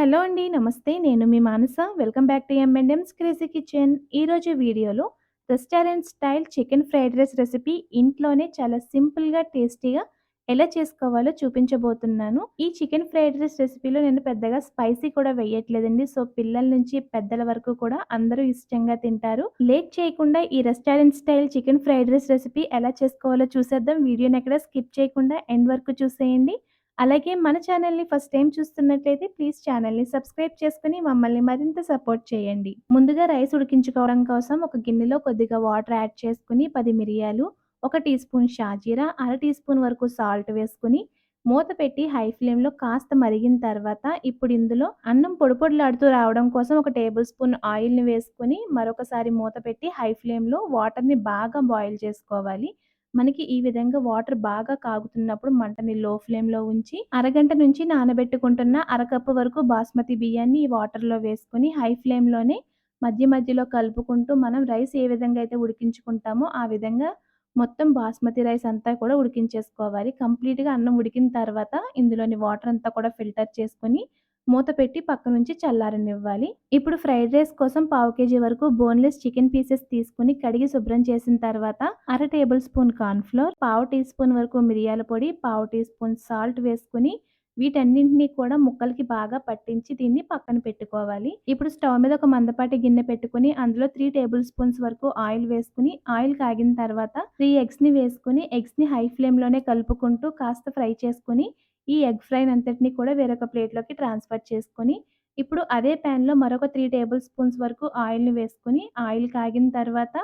Hello అండి. నమస్తే. నేను మీ Manasa. Welcome back to M and M's crazy kitchen. ఈరోజు వీడియోలో restaurant style chicken fried rice recipe ఇంట్లోనే చాలా సింపుల్‌గా, టేస్టీగా ఎలా చేసుకోవాలో చూపించబోతున్నాను. ఈ చికెన్ ఫ్రైడ్ రైస్ రెసిపీలో నేను పెద్దగా స్పైసీ కూడా వేయట్లేదండి. సో, పిల్లల నుంచి పెద్దల వరకు కూడా అందరూ ఇష్టంగా తింటారు. లేట్ చేయకుండా ఈ restaurant style chicken fried rice recipe ఎలా చేసుకోవాలో చూసేద్దాం. వీడియోని ఎక్కడ స్కిప్ చేయకుండా ఎండ్ వరకు చూసేయండి. అలాగే మన ఛానల్‌ని ఫస్ట్ టైం చూస్తున్నట్లయితే ప్లీజ్ ఛానల్‌ని సబ్స్క్రైబ్ చేసుకొని మమ్మల్ని మరింత సపోర్ట్ చేయండి. ముందుగా రైస్ ఉడికించుకోవడం కోసం ఒక గిన్నెలో కొద్దిగా వాటర్ యాడ్ చేసుకుని పది మిరియాలు, ఒక టీ స్పూన్ షాజీరా, అర టీ స్పూన్ వరకు సాల్ట్ వేసుకొని మూత పెట్టి హై ఫ్లేమ్‌లో కాస్త మరిగిన తర్వాత ఇప్పుడు ఇందులో అన్నం పొడిపొడులాడుతూ రావడం కోసం ఒక టేబుల్ స్పూన్ ఆయిల్‌ని వేసుకుని మరొకసారి మూత పెట్టి హై ఫ్లేమ్‌లో వాటర్‌ని బాగా బాయిల్ చేసుకోవాలి. మనకి ఈ విధంగా వాటర్ బాగా కాగుతున్నప్పుడు మంటని లో ఫ్లేమ్‌లో ఉంచి అరగంట నుంచి నానబెట్టుకుంటున్న అరకప్పు వరకు బాస్మతి బియ్యాన్ని ఈ వాటర్‌లో వేసుకొని హై ఫ్లేమ్‌లోనే మధ్య మధ్యలో కలుపుకుంటూ మనం రైస్ ఏ విధంగా అయితే ఉడికించుకుంటామో ఆ విధంగా మొత్తం బాస్మతి రైస్ అంతా కూడా ఉడికించేసుకోవాలి. కంప్లీట్‌గా అన్నం ఉడికిన తర్వాత ఇందులోని వాటర్ అంతా కూడా ఫిల్టర్ చేసుకొని మూత పెట్టి పక్కనుంచి చల్లారనివ్వాలి. ఇప్పుడు ఫ్రైడ్ రైస్ కోసం పావు కేజీ వరకు బోన్‌లెస్ చికెన్ పీసెస్ తీసుకొని కడిగి శుభ్రం చేసిన తర్వాత అర టేబుల్ స్పూన్ కార్న్ ఫ్లోర్, పావు టీ స్పూన్ వరకు మిరియాల పొడి, పావు టీ స్పూన్ సాల్ట్ వేసుకొని వీటన్నింటిని కూడా ముక్కలకి బాగా పట్టించి దీన్ని పక్కన పెట్టుకోవాలి. ఇప్పుడు స్టవ్ మీద ఒక మందపాటి గిన్నె పెట్టుకొని అందులో త్రీ టేబుల్ స్పూన్స్ వరకు ఆయిల్ వేసుకుని ఆయిల్ కాగిన తర్వాత 3 ఎగ్స్‌ని ఎగ్స్ ఎగ్స్‌ని హై ఫ్లేమ్‌లోనే కలుపుకుంటూ కాస్త ఫ్రై చేసుకొని ఈ ఎగ్ ఫ్రైని అంతటిని కూడా వేరొక ప్లేట్‌లోకి ట్రాన్స్‌ఫర్ చేసుకొని ఇప్పుడు అదే ప్యాన్‌లో మరొక త్రీ టేబుల్ స్పూన్స్ వరకు ఆయిల్‌ని వేసుకొని ఆయిల్ కాగిన తర్వాత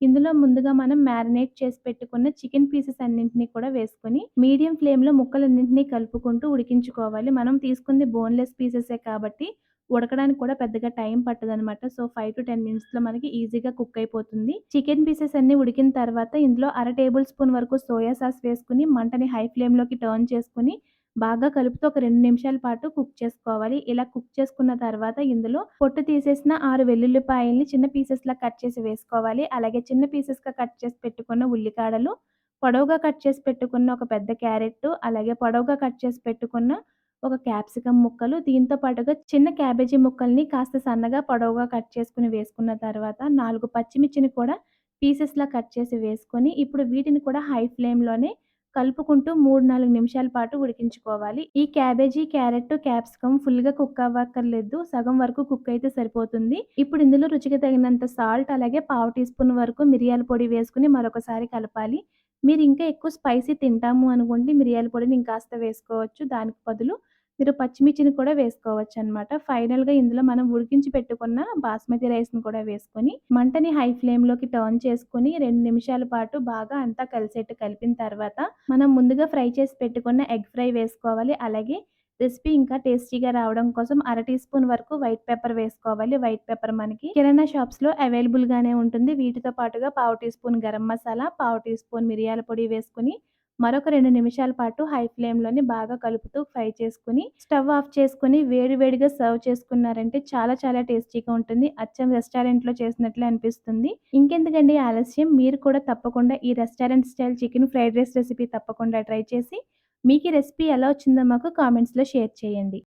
ఇందులో ముందుగా మనం మ్యారినేట్ చేసి పెట్టుకున్న చికెన్ పీసెస్ అన్నింటినీ కూడా వేసుకొని మీడియం ఫ్లేమ్‌లో ముక్కలన్నింటినీ కలుపుకుంటూ ఉడికించుకోవాలి. మనం తీసుకుంది బోన్‌లెస్ పీసెసే కాబట్టి ఉడకడానికి కూడా పెద్దగా టైం పట్టదనమాట. సో, 5-10 మినిట్స్‌లో మనకి ఈజీగా కుక్ అయిపోతుంది. చికెన్ పీసెస్ అన్నీ ఉడికిన తర్వాత ఇందులో అర టేబుల్ స్పూన్ వరకు సోయా సాస్ వేసుకొని మంటని హై ఫ్లేమ్‌లోకి టర్న్ చేసుకొని బాగా కలుపుతూ ఒక రెండు నిమిషాల పాటు కుక్ చేసుకోవాలి. ఇలా కుక్ చేసుకున్న తర్వాత ఇందులో పొట్టు తీసేసిన ఆరు వెల్లుల్లిపాయల్ని చిన్న పీసెస్‌లా కట్ చేసి వేసుకోవాలి. అలాగే చిన్న పీసెస్‌గా కట్ చేసి పెట్టుకున్న ఉల్లికాడలు, పొడవుగా కట్ చేసి పెట్టుకున్న ఒక పెద్ద క్యారెట్, అలాగే పొడవుగా కట్ చేసి పెట్టుకున్న ఒక క్యాప్సికమ్ ముక్కలు, దీంతో పాటుగా చిన్న క్యాబేజీ ముక్కల్ని కాస్త సన్నగా పొడవుగా కట్ చేసుకుని వేసుకున్న తర్వాత నాలుగు పచ్చిమిర్చిని కూడా పీసెస్‌లా కట్ చేసి వేసుకొని ఇప్పుడు వీటిని కూడా హై ఫ్లేమ్‌లోనే కలుపుకుంటూ 3, 4 నిమిషాల పాటు ఉడికించుకోవాలి. ఈ క్యాబేజీ, క్యారెట్, క్యాప్సికమ్ ఫుల్‌గా కుక్ అవ్వక్కర్లేదు. సగం వరకు కుక్ అయితే సరిపోతుంది. ఇప్పుడు ఇందులో రుచికి తగినంత సాల్ట్ అలాగే పావు టీ స్పూన్ వరకు మిరియాల పొడి వేసుకొని మరొకసారి కలపాలి. మీరు ఇంకా ఎక్కువ స్పైసీ తింటాము అనుకుంటే మిరియాల పొడిని ఇంకాస్త వేసుకోవచ్చు. దానికి బదులు మీరు పచ్చిమిర్చిని కూడా వేసుకోవచ్చు అనమాట ఫైనల్‌గా ఇందులో మనం ఉడికించి పెట్టుకున్న బాస్మతి రైస్‌ని కూడా వేసుకొని మంటని హై ఫ్లేమ్‌లోకి టర్న్ చేసుకొని రెండు నిమిషాల పాటు బాగా అంతా కలిసేట్టు కలిపిన తర్వాత మనం ముందుగా ఫ్రై చేసి పెట్టుకున్న ఎగ్ ఫ్రై వేసుకోవాలి. అలాగే రెసిపీ ఇంకా టేస్టీగా రావడం కోసం అర టీ స్పూన్ వరకు వైట్ పేపర్ వేసుకోవాలి. వైట్ పేపర్ మనకి కిరాణా షాప్స్‌లో అవైలబుల్‌గానే ఉంటుంది. వీటితో పాటుగా పావు టీ స్పూన్ గరం మసాలా, పావు టీ స్పూన్ మిరియాల పొడి వేసుకొని మరొక రెండు నిమిషాల పాటు హై ఫ్లేమ్‌లోనే బాగా కలుపుతూ ఫ్రై చేసుకుని స్టవ్ ఆఫ్ చేసుకొని వేడివేడిగా సర్వ్ చేసుకున్నారంటే చాలా చాలా టేస్టీగా ఉంటుంది. అచ్చం రెస్టారెంట్‌లో చేసినట్లే అనిపిస్తుంది. ఇంకెందుకండి ఆలస్యం మీరు కూడా తప్పకుండా ఈ restaurant style chicken fried rice recipe తప్పకుండా ట్రై చేసి మీకు ఈ రెసిపీ ఎలా వచ్చిందో మాకు కామెంట్స్‌లో షేర్ చేయండి.